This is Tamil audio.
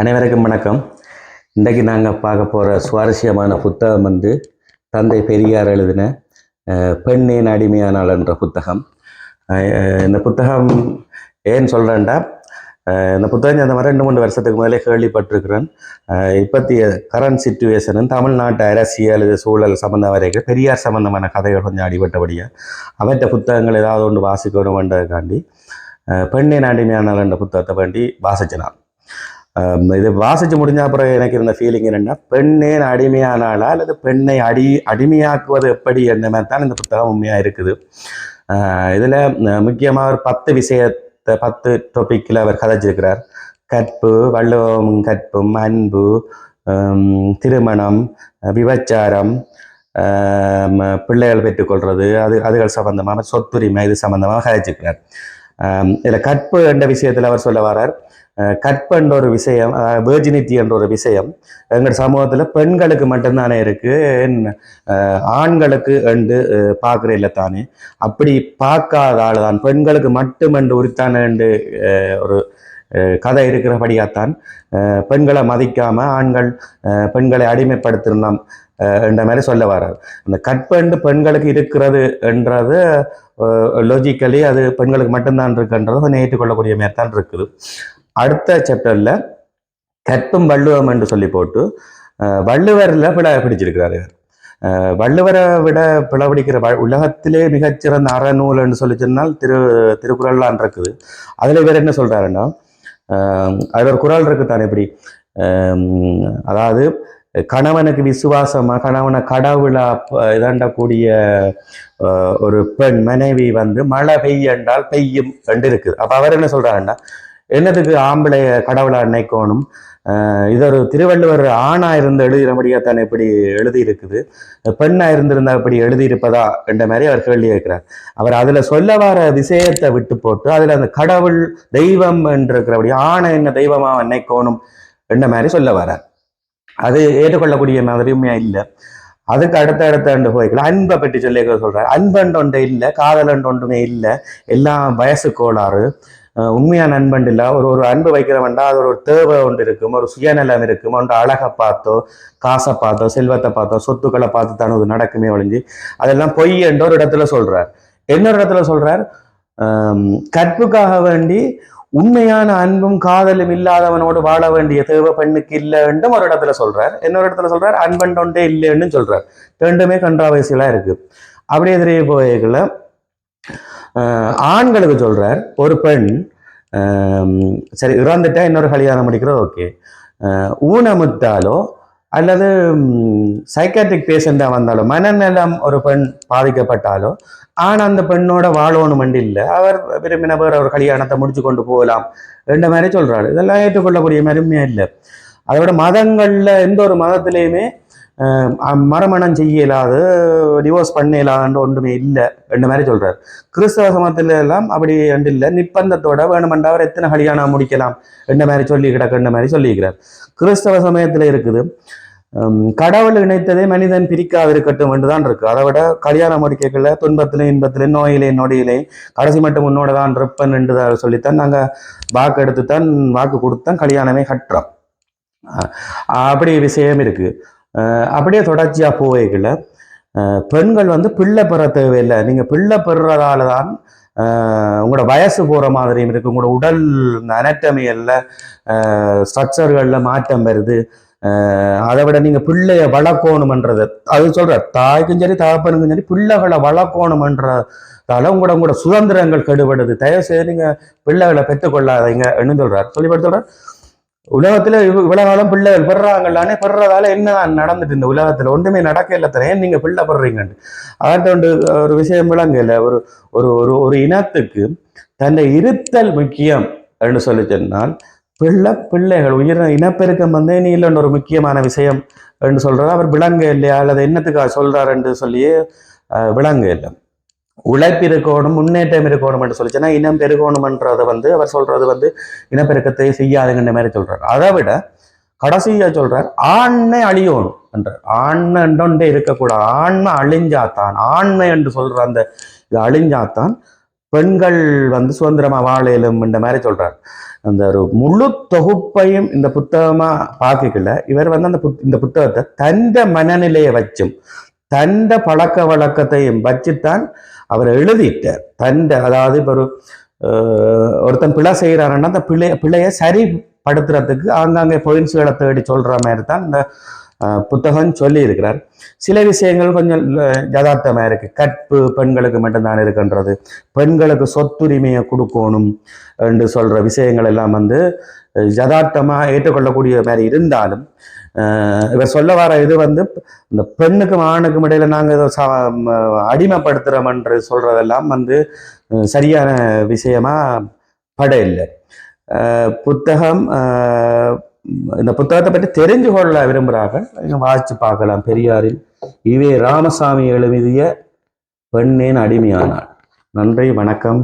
அனைவருக்கும் வணக்கம். இன்றைக்கு நாங்கள் பார்க்க போகிற சுவாரஸ்யமான புத்தகம் வந்து தந்தை பெரியார் எழுதின பெண்ணேன் அடிமையானாள் என்ற புத்தகம். இந்த புத்தகம் ஏன் சொல்கிறேன்டா இந்த புத்தகம் அந்த மாதிரி ரெண்டு மூணு வருஷத்துக்கு முதலே கேள்விப்பட்டிருக்கிறேன். இப்பத்திய கரண்ட் சுச்சுவேஷனும் தமிழ்நாட்டு அரசியல் இது சூழல் சம்மந்தம் வரைக்கும் பெரியார் சம்மந்தமான கதைகள் கொஞ்சம் அடிபட்டபடியாக அவற்ற புத்தகங்கள் ஏதாவது ஒன்று வாசிக்கணுமென்றதுக்காண்டி அஹ், பெண்ணேன் அடிமையானாள் என்ற புத்தகத்தை வேண்டி வாசிச்சினான். இது வாசிச்சு முடிஞ்ச அப்புறம் எனக்கு இருந்த ஃபீலிங் என்னென்னா பெண்ணே அடிமையானாலா அல்லது பெண்ணை அடி அடிமையாக்குவது எப்படி என்ற மாதிரி தான் இந்த புத்தகம் உண்மையாக இருக்குது. இதில் முக்கியமாக ஒரு பத்து விஷயத்தை பத்து டாப்பிக்கில் அவர் கதைச்சிருக்கிறார். கற்பு வள்ளுவம் கற்பும் அன்பு திருமணம் விபச்சாரம் பிள்ளைகள் பெற்றுக்கொள்வது அது அதுகள் சம்பந்தமாக சொத்துரிமை இது சம்பந்தமாக கதைச்சிருக்கிறார். இதில் கற்பு என்ற விஷயத்தில் அவர் சொல்ல வரார் கற்பு என்ற ஒரு விஷயம் வேர்ஜினிட்டி என்ற ஒரு விஷயம். எங்கள் சமூகத்தில் பெண்களுக்கு மட்டும்தானே இருக்குது ஆண்களுக்கு என்று பார்க்குற இல்லை தானே. அப்படி பார்க்காத ஆள் தான் பெண்களுக்கு மட்டுமென்று உரித்தான என்று ஒரு கதை இருக்கிறபடியாகத்தான் பெண்களை மதிக்காம ஆண்கள் பெண்களை அடிமைப்படுத்தினோம் என்ற மாதிரி சொல்ல வர்றார் அந்த கற்பெண்டு பெண்களுக்கு இருக்கிறது என்றது லொஜிக்கலி அது பெண்களுக்கு மட்டும்தான் இருக்குன்றது கொஞ்சம் ஏற்றுக்கொள்ளக்கூடிய மாதிரி தான் இருக்குது. அடுத்த சாப்டர்ல கற்பும் வள்ளுவம் என்று சொல்லி போட்டு அஹ், வள்ளுவர்ல பிடிச்சிருக்கிறார் பிடிச்சிருக்கிறாரு இவர். வள்ளுவரை விட பிளவடிக்கிற வ- உலகத்திலே மிகச்சிறந்த அறநூல் என்று சொல்லி சொன்னால் திரு திருக்குறள்லாம் இருக்குது. அதுல இவர் என்ன சொல்றாருன்னா அதில் ஒரு குறள் இருக்கு தானே இப்படி அதாவது கணவனுக்கு விசுவாசமா கணவனை கடவுளா இதாண்டக்கூடிய ஒரு பெண் மனைவி வந்து மழை பெய்யண்டால் பெய்யும் கண்டு இருக்குது. அப்ப அவர் என்ன சொல்றாருன்னா என்னதுக்கு ஆம்பளை கடவுளா நினைக்கணும் அஹ் இது ஒரு திருவள்ளுவர் ஆணா இருந்து எழுதினபடியா தான் இப்படி எழுதியிருக்குது? பெண்ணா இருந்திருந்தா இப்படி எழுதியிருப்பதா? என்ற மாதிரி அவர் கேள்வி கேட்கிறார். அவர் அதுல சொல்ல வர விஷயத்தை விட்டு போட்டு அதுல அந்த கடவுள் தெய்வம் என்று இருக்கிறபடி ஆணை என்ன தெய்வமா நினைக்கணும் என்ற மாதிரி சொல்ல வரார். அது ஏற்றுக்கொள்ளக்கூடிய மாதிரியுமே இல்லை. அதுக்கு அடுத்த அடுத்த ஆண்டு போய்க்கலாம். அன்பை பற்றி சொல்லி சொல்றாரு. அன்பன் ஒன்று இல்லை காதலன் ஒன்றுமே இல்லை. எல்லாம் வயசு கோளாறு. உண்மையான அன்பன் இல்லை. ஒரு ஒரு அன்பு வைக்கிறவன்டா அது ஒரு தேவை ஒன்று இருக்கும். ஒரு சுயநலம் இருக்கும். ஒன்று அழகை பார்த்தோ காசை பார்த்தோ செல்வத்தை பார்த்தோ சொத்துக்களை பார்த்து தான் அது நடக்குமே ஒழிஞ்சு அதெல்லாம் பொய் என்ற ஒரு இடத்துல சொல்றார். இன்னொரு இடத்துல சொல்றார்? கற்புக்காக வேண்டி உண்மையான அன்பும் காதலும் இல்லாதவனோடு வாழ வேண்டிய தேவை பெண்ணுக்கு இல்லை என்றும் ஒரு இடத்துல சொல்றார். இன்னொரு இடத்துல சொல்றார்? அன்பன் ஒன்றே இல்லைன்னு சொல்றார். ரெண்டுமே கன்றாவைசியலா இருக்கு. அப்படியே தெரிய போய்கள ஆண்களுக்கு சொல்கிறார் ஒரு பெண் சரி இறந்துட்டா இன்னொரு கல்யாணம் முடிக்கிறோம் ஓகே. ஊனமுத்தாலோ அல்லது சைக்காட்ரிக் பேஷண்டாக வந்தாலோ மனநலம் ஒரு பெண் பாதிக்கப்பட்டாலோ ஆண் அந்த பெண்ணோட வாழணும் இல்லை. அவர் விரும்பின பேர் அவர் கல்யாணத்தை முடிச்சு கொண்டு போகலாம் ரெண்ட மாதிரி சொல்கிறாரு இதெல்லாம் ஏற்றுக்கொள்ளக்கூடிய மாதிரியுமே இல்லை. அதோட மதங்களில் எந்த ஒரு மதத்திலையுமே மரமணம் செய்யலாது மறுமணம் செய்ய டிவோர்ஸ் பண்ண ஒன்றுமே இல்லை ரெண்டு மாதிரி சொல்கிறார் கிறிஸ்தவ சமத்துல எல்லாம் அப்படி ரெண்டு இல்லை. நிப்பந்தத்தோட வேணுமெண்டா அவர் எத்தனை கல்யாணம் முடிக்கலாம் ரெண்டு மாதிரி சொல்லி கிடக்குன்ற மாதிரி சொல்லியிருக்கிறார் கிறிஸ்தவ சமயத்தில் இருக்குது. கடவுள் இணைத்ததே மனிதன் பிரிக்காது இருக்கட்டும் என்றுதான் இருக்கு. அதை விட கல்யாணம் முடிக்கல துன்பத்திலே இன்பத்திலே நோயிலே நொடியிலே கடைசி மட்டும் உன்னோட தான் இருப்பன் என்று சொல்லித்தான் நாங்க வாக்கு எடுத்துத்தான் வாக்கு கொடுத்தான் கல்யாணமே கட்டுறோம். அப்படி விஷயம் இருக்கு. அப்படியே தொடர்ச்சியாக போவேக்கில் பெண்கள் வந்து பிள்ளை பெற தேவையில்லை. நீங்கள் பிள்ளை பெறுறதால தான் உங்களோட வயசு போகிற மாதிரியும் இருக்குது உங்களோட உடல் அனட்டமியல்ல ஸ்ட்ரக்சர்களில் மாற்றம் வருது. அதை விட நீங்கள் பிள்ளைய வளர்க்கணுமன்றது அது சொல்கிற தாய்க்கும் சரி தகப்பனுக்கும் சரி பிள்ளைகளை வளர்க்கணுமன்றதால உங்களோட உங்களோட சுதந்திரங்கள் கெடுபடுது. தயவு செய்து நீங்கள் பிள்ளைகளை பெற்றுக்கொள்ளாதீங்க. என்ன சொல்கிறார் சொல்லிப்படுத்த உலகத்துல இவ்- இவ்வளவு காலம் பிள்ளைகள் பெறாங்கல்லானே பெறதால என்ன நடந்துட்டு இந்த உலகத்துல? ஒன்றுமே நடக்க இல்லை ஏன் நீங்க பிள்ளை பெறீங்கன்னு அவர்கிட்ட ஒரு விஷயம் விளங்கல. ஒரு ஒரு ஒரு ஒரு இனத்துக்கு தன்னை இருத்தல் முக்கியம் என்று சொல்லி சொன்னால் பிள்ளை பிள்ளைகள் உயிர் இனப்பெருக்கம் வந்து நீ இல்லைன்ற ஒரு முக்கியமான விஷயம் என்று சொல்றாரு அவர் விளங்க இல்லையா அல்லது என்னத்துக்காக சொல்றாரு என்று சொல்லியே விளங்க இல்லை உழைப்பு இருக்கணும் முன்னேற்றம் இருக்கணும் என்று சொல்லி சொன்னா இனம் பெருகணும்ன்றதை வந்து அவர் சொல்றது வந்து இனப்பெருக்கத்தை செய்யாதுங்கிற மாதிரி சொல்றாரு. அதை விட கடைசியா சொல்றார் ஆண்மை அழியணும் என்றார். ஆண்மை என்றொன்றே இருக்கக்கூடாது. ஆண்மை அழிஞ்சாத்தான் ஆண்மை என்று சொல்ற அந்த இது அழிஞ்சாத்தான் பெண்கள் வந்து சுதந்திரமா வாழையிலும் இந்த மாதிரி சொல்றார். அந்த ஒரு முழு தொகுப்பையும் இந்த புத்தகமா பார்க்கல இவர் வந்து அந்த புத்- இந்த புத்தகத்தை தந்த மனநிலையை வச்சும் தந்த பழக்க வழக்கத்தையும் வச்சுத்தான் அவர் எழுதிட்டார். தந்த அதாவது இப்போ ஒரு ஒருத்தன் பிழை செய்கிறாருன்னா அந்த பிழை பிழையை சரிப்படுத்துறதுக்கு ஆங்காங்கே பாயிண்ட்ஸ்களை தேடி சொல்கிற மாதிரி தான் இந்த புத்தகம் சொல்லி இருக்கிறார் சில விஷயங்கள் கொஞ்சம் யதார்த்தமாக இருக்குது இருக்கு. கற்பு பெண்களுக்கு மட்டும்தான் இருக்கின்றது. பெண்களுக்கு சொத்துரிமையை கொடுக்கணும் என்று சொல்ற விஷயங்கள் எல்லாம் வந்து யதார்த்தமாக ஏற்றுக்கொள்ளக்கூடிய மாதிரி இருந்தாலும் இவர் சொல்ல வர இது வந்து இந்த பெண்ணுக்கும் ஆணுக்கும் இடையில நாங்கள் அடிமைப்படுத்துகிறோம் அடிமைப்படுத்துறோம் என்று சொல்றதெல்லாம் வந்து சரியான விஷயமா பட இல்லை. புத்தகம் இந்த புத்தகத்தை பற்றி தெரிஞ்சு கொள்ள விரும்புகிறார்கள். வாசித்து பார்க்கலாம். பெரியாரில் இவே ராமசாமி எழுதிய பெண்ணேன் அடிமையானாள். நன்றி வணக்கம்.